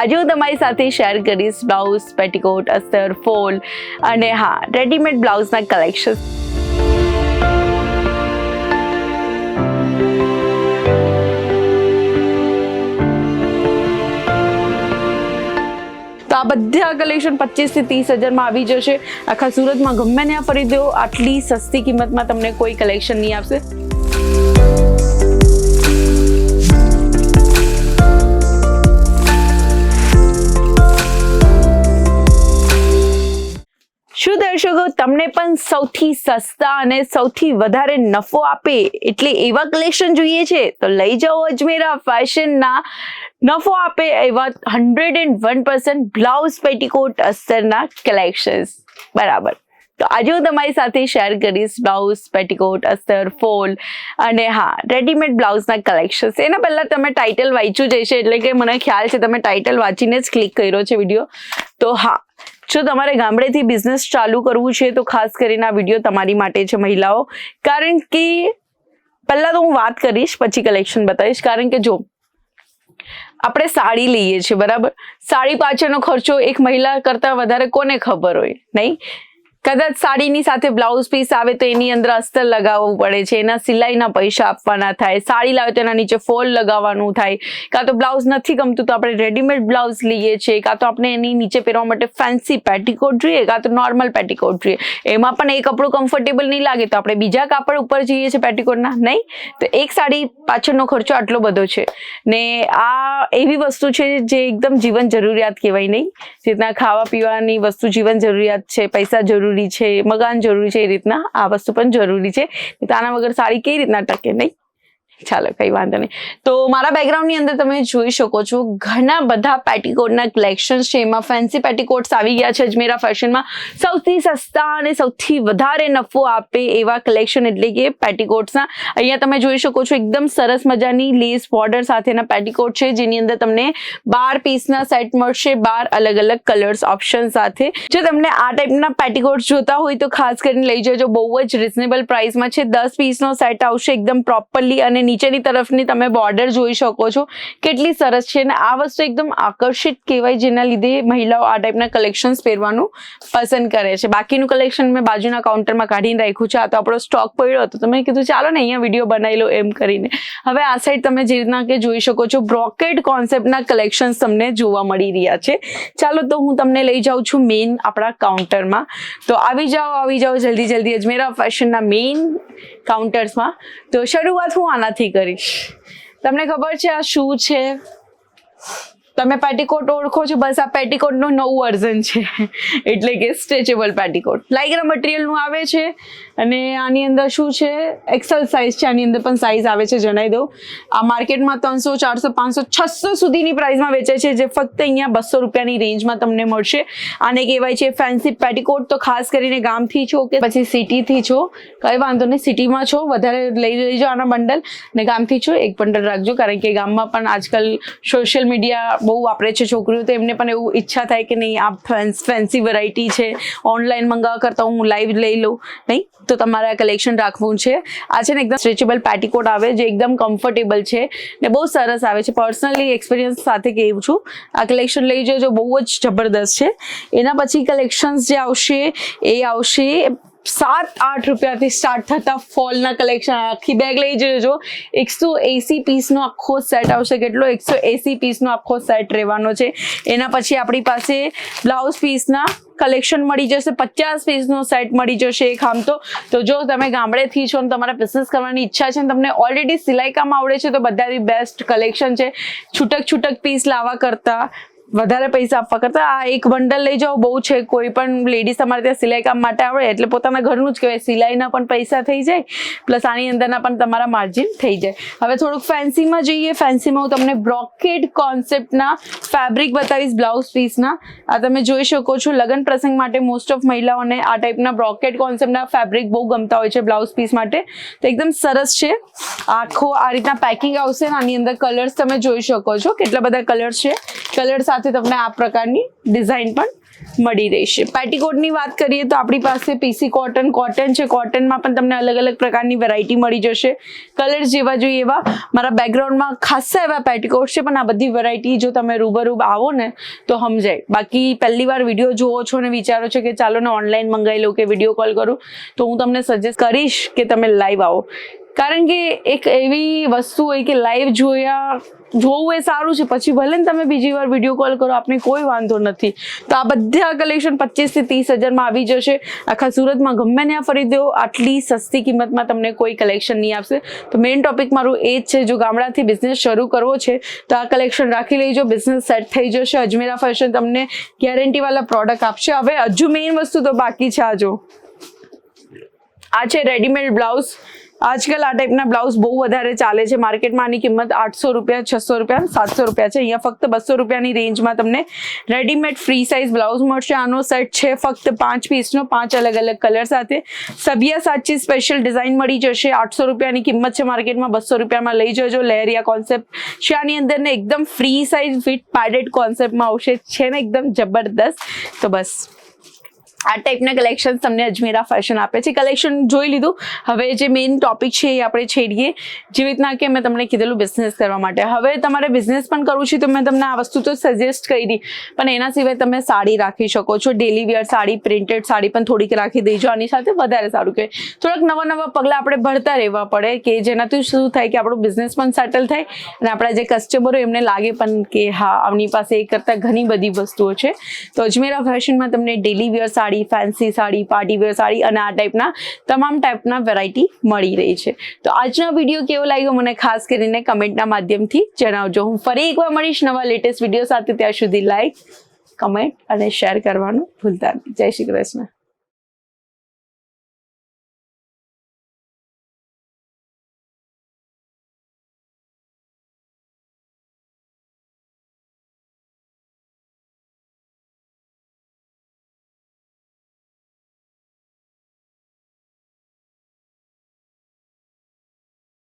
આજે હું તમારી સાથે શેર કરીશ બ્લાઉઝ પેટીકોટ અસ્તર, ફોલ અને હા રેડીમેડ બ્લાઉઝના કલેક્શન તો આ બધા કલેક્શન પચીસથી ત્રીસ હજારમાં આવી જશે. આખા સુરતમાં ગમે ત્યાં ફરી દો. આટલી સસ્તી કિંમતમાં તમને કોઈ કલેક્શન નહીં આપશે. તમને પણ સૌથી સસ્તા અને સૌથી વધારે નફો આપે એટલે એવા કલેક્શન જોઈએ છે, તો લઈ જાઓ અજમેરા. ફેશનના નફો આપે એવા hundred and one percent blouse petticoat અસ્તરના collections બરાબર. તો આજે હું તમારી સાથે શેર કરીશ બ્લાઉઝ પેટીકોટ અસ્તર ફોલ અને હા રેડીમેડ બ્લાઉઝના કલેક્શન્સ એના પહેલાં તમે ટાઇટલ વાંચ્યું જ હશે એટલે કે મને ખ્યાલ છે તમે ટાઇટલ વાંચીને જ ક્લિક કર્યો છે વીડિયો તો હા જો તમારે ગામડેથી બિઝનેસ ચાલુ કરવું છે, તો ખાસ કરીને આ વીડિયો તમારી માટે છે મહિલાઓ. કારણ કે, પહેલાં તો હું વાત કરીશ, પછી કલેક્શન બતાવીશ. કારણ કે જો, આપણે સાડી લઈએ છીએ, બરાબર? સાડી પાછળનો ખર્ચો એક મહિલા કરતાં વધારે કોને ખબર હોય, નહીં? કદાચ સાડીની સાથે બ્લાઉઝ પીસ આવે તો એની અંદર અસ્તર લગાવવું પડે છે, એના સિલાઈના પૈસા આપવાના થાય, સાડી લાવે તો એના નીચે ફોલ લગાવવાનું થાય. કાં તો બ્લાઉઝ નથી ગમતું તો આપણે રેડીમેડ બ્લાઉઝ લઈએ છીએ, કાં તો આપણે એની નીચે પહેરવા માટે ફેન્સી પેટીકોટ જોઈએ, કાં તો નોર્મલ પેટીકોટ જોઈએ. એમાં પણ એ કપડું કમ્ફર્ટેબલ નહીં લાગે તો આપણે બીજા કાપડ ઉપર જઈએ છીએ પેટીકોટના નહીં? તો એક સાડી પાછળનો ખર્ચો આટલો બધો છે. ને આ એવી વસ્તુ છે જે એકદમ જીવન જરૂરિયાત કહેવાય નહીં. જે રીતના ખાવા પીવાની વસ્તુ જીવન જરૂરિયાત છે, પૈસા જરૂરી છે મકાન જરૂરી છે એ રીતના આ વસ્તુ પણ જરૂરી છે. તો આના વગર સાડી કઈ રીતના ટકે નહીં? ચાલો, કઈ વાંધો નહીં. તો મારા બેકગ્રાઉન્ડની અંદર તમે જોઈ શકો છો, ઘણા બધા પેટીકોટના કલેક્શન્સ છે. એમાં ફેન્સી પેટીકોટ્સ આવી ગયા છે અજમેરા ફેશનમાં સૌથી સસ્તા અને સૌથી વધારે નફો આપે એવા કલેક્શન એટલે કે પેટીકોટ્સના અહીંયા તમે જોઈ શકો છો, એકદમ સરસ મજાની લેસ બોર્ડર સાથેના પેટીકોટ છે, જેની અંદર તમને બાર પીસના સેટ મળશે, બાર અલગ અલગ કલર્સ ઓપ્શન સાથે. જો તમને આ ટાઈપના પેટીકોટ જોતા હોય તો ખાસ કરીને લઈ જજો, બહુ જ રિઝનેબલ પ્રાઇસમાં છે. દસ પીસનો સેટ આવશે, એકદમ પ્રોપરલી અને નીચેની તરફની તમે બોર્ડર જોઈ શકો છો. કેટલી સરસ છે અને આ વસ્તુ એકદમ આકર્ષિત કહેવાય જેના લીધે મહિલાઓ આ ટાઈપના કલેક્શન્સ પહેરવાનું પસંદ કરે છે. બાકીનું કલેક્શન મેં બાજુના કાઉન્ટરમાં કાઢીને રાખ્યું છે. આ તો આપણો સ્ટોક પડ્યો હતો. તો મેં કીધું, ચાલો ને અહીંયા વીડિયો બનાવી લો એમ કરીને. હવે આ સાઈડ તમે જે રીતના કે જોઈ શકો છો બ્રોકેડ કોન્સેપ્ટના કલેક્શન્સ તમને જોવા મળી રહ્યા છે. ચાલો તો હું તમને લઈ જાઉં છું મેઇન આપણા કાઉન્ટરમાં તો આવી જાઓ આવી જાઓ, જલ્દી જલ્દી. અજમેરા ફેશનના મેઇન કાઉન્ટર્સમાં તો શરૂઆત હું આનાથી કરીશ. તમને ખબર છે આ શું છે? તમે પેટીકોટ ઓળખો છો, બસ આ પેટીકોટનું નવું વર્ઝન છે. એટલે કે સ્ટ્રેચેબલ પેટીકોટ લાઇગ્રા મટીરિયલનું આવે છે અને આની અંદર શું છે? એક્સેલ સાઇઝ છે, આની અંદર પણ સાઇઝ આવે છે જણાવી દઉં. આ માર્કેટમાં ત્રણસો, ચારસો, પાંચસો, છસો સુધીની પ્રાઇસમાં વેચાય છે, જે ફક્ત અહીંયા બસો રૂપિયાની રેન્જમાં તમને મળશે. આને કહેવાય છે ફેન્સી પેટીકોટ તો ખાસ કરીને ગામથી છો કે પછી સિટીથી છો, કંઈ વાંધો નહીં સિટીમાં છો, વધારે લઈ લેજો આના બંડલ ને ગામથી છો, એક બંડલ રાખજો. કારણ કે ગામમાં પણ આજકાલ સોશિયલ મીડિયા બહુ વાપરે છે છોકરીઓ, તો એમને પણ એવું ઈચ્છા થાય કે નહીં, આ ફેન્સી વેરાયટી છે ઓનલાઈન મંગાવવા કરતાં હું લાઈવ લઈ લઉં, નહીં? તો તમારે આ કલેક્શન રાખવું છે. આ છે ને એકદમ સ્ટ્રેચેબલ પેટીકોટ આવે, જે એકદમ કમ્ફર્ટેબલ છે ને બહુ સરસ આવે છે. પર્સનલી એક્સપિરિયન્સ સાથે કહું છું. આ કલેક્શન લઈ જજો, બહુ જ જબરદસ્ત છે. એના પછી કલેક્શન્સ જે આવશે, એ આવશે સાત આઠ રૂપિયાથી સ્ટાર્ટ થતા ફોલના કલેક્શન આખી બેગ લઈ જજો. એકસો એસી પીસનો આખો સેટ આવશે. કેટલો? એકસો એસી પીસનો આખો સેટ રહેવાનો છે. એના પછી આપણી પાસે બ્લાઉઝ પીસના કલેક્શન મળી જશે. પચાસ પીસનો સેટ મળી જશે એક આમ તો. જો તમે ગામડેથી છો અને તમારે બિઝનેસ કરવાની ઈચ્છા છે ને તમને ઓલરેડી સિલાઈ કામ આવડે છે, તો બધાથી બેસ્ટ કલેક્શન છે. છૂટક છૂટક પીસ લાવવા કરતાં વધારે પૈસા આપવા કરતા આ એક બંડલ લઈ જાઓ, બહુ છે, કોઈ પણ લેડીઝ તમારે ત્યાં સિલાઈ કામ માટે આવડે, એટલે પોતાના ઘરનું જ કહેવાય. સિલાઈના પણ પૈસા થઈ જાય પ્લસ આની અંદરના પણ તમારા માર્જિન થઈ જાય. હવે થોડુંક ફેન્સીમાં જઈએ ફેન્સીમાં હું તમને બ્રોકેડ કોન્સેપ્ટના ફેબ્રિક બતાવીશ બ્લાઉઝ પીસના આ તમે જોઈ શકો છો, લગ્ન પ્રસંગ માટે મોસ્ટ ઓફ મહિલાઓને આ ટાઈપના બ્રોકેડ કોન્સેપ્ટના ફેબ્રિક બહુ ગમતા હોય છે બ્લાઉઝ પીસ માટે. તો એકદમ સરસ છે. આખો આ રીતના પેકિંગ આવશે આની અંદર કલર્સ તમે જોઈ શકો છો, કેટલા બધા કલર્સ છે. કલર સાથે તમને આ પ્રકારની ડિઝાઇન પણ મળી રહેશે. પેટીકોટની વાત કરીએ તો આપણી પાસે પીસી કોટન કોટન છે. કોટનમાં પણ તમને અલગ અલગ પ્રકારની વેરાયટી મળી જશે. કલર્સ જેવા જોઈએ એવા. મારા બેકગ્રાઉન્ડમાં ખાસા એવા પેટીકોટ છે, પણ આ બધી વેરાયટી જો તમે રૂબરૂબ આવો ને તો સમજાય. બાકી પહેલી વાર વીડિયો જોવો છો ને વિચારો છો કે ચાલો ને ઓનલાઈન મંગાવી લઉં કે વીડિયો કોલ કરું, તો હું તમને સજેસ્ટ કરીશ કે તમે લાઈવ આવો. કારણ કે એક એવી વસ્તુ હોય કે લાઈવ જોયા, જોવું એ સારું છે. પછી ભલે ને તમે બીજી વાર વીડિયો કોલ કરો, આપને કોઈ વાંધો નથી. તો આ બધા કલેક્શન પચીસથી ત્રીસ હજારમાં આવી જશે. આખા સુરતમાં ગમે ત્યાં ફરી દો, આટલી સસ્તી કિંમતમાં તમને કોઈ કલેક્શન નહીં આપશે. તો મેઇન ટોપિક મારું એ જ છે, જો ગામડાથી બિઝનેસ શરૂ કરવો છે, તો આ કલેક્શન રાખી લેજો. બિઝનેસ સેટ થઈ જશે. અજમેરા ફેશન તમને ગેરંટીવાળા પ્રોડક્ટ આપશે. હવે હજુ મેઇન વસ્તુ તો બાકી છે આ જો. આ છે રેડીમેડ બ્લાઉઝ આજકાલ આ ટાઈપના બ્લાઉઝ બહુ વધારે ચાલે છે. માર્કેટમાં આની કિંમત આઠસો રૂપિયા, છસો રૂપિયા સાતસો રૂપિયા છે. અહીંયા ફક્ત બસો રૂપિયાની રેન્જમાં તમને રેડીમેડ ફ્રી સાઇઝ બ્લાઉઝ મળશે. આનો સેટ છે ફક્ત પાંચ પીસનો પાંચ અલગ અલગ કલર સાથે. સભિયા સાચી સ્પેશિયલ ડિઝાઇન મળી જશે. આઠસો રૂપિયાની કિંમત છે માર્કેટમાં બસો રૂપિયામાં લઈ જજો. લહેરિયા કોન્સેપ્ટ છે. આની અંદર ને એકદમ ફ્રી સાઇઝ ફિટ પેડેડ કોન્સેપ્ટમાં આવશે. છે ને એકદમ જબરદસ્ત. તો બસ. આ ટાઈપના કલેક્શન તમને અજમેરા ફેશન આપે છે. કલેક્શન જોઈ લીધું. હવે જે મેઇન ટોપિક છે એ આપણે છેડીએ. જેવી રીતના કે મેં તમને કીધેલું બિઝનેસ કરવા માટે. હવે તમારે બિઝનેસ પણ કરવું છે તો મેં તમને આ વસ્તુ તો સજેસ્ટ કરી. પણ એના સિવાય તમે સાડી રાખી શકો છો. Daily wear sari printed sari પણ થોડીક રાખી દેજો. આની સાથે વધારે સારું કહેવાય. થોડાક નવા નવા પગલાં આપણે ભરતા રહેવા પડે કે જેનાથી શું થાય કે આપણું બિઝનેસ પણ સેટલ થાય અને આપણા જે કસ્ટમરો એમને લાગે પણ કે હા, આમની પાસે એ કરતાં ઘણી બધી વસ્તુઓ છે. તો અજમેરા ફેશનમાં તમને daily wear sari fancy sari party wear sari અને આ ટાઈપના તમામ ટાઈપના વેરાયટી મળી રહી છે. તો આજનો વીડિયો કેવો લાગ્યો મને ખાસ કરીને કમેન્ટના માધ્યમથી જણાવજો. હું ફરી એકવાર મળીશ નવા લેટેસ્ટ વીડિયો સાથે. ત્યાં સુધી લાઈક કમેન્ટ અને શેર કરવાનું ભૂલતા જય શ્રી કૃષ્ણ.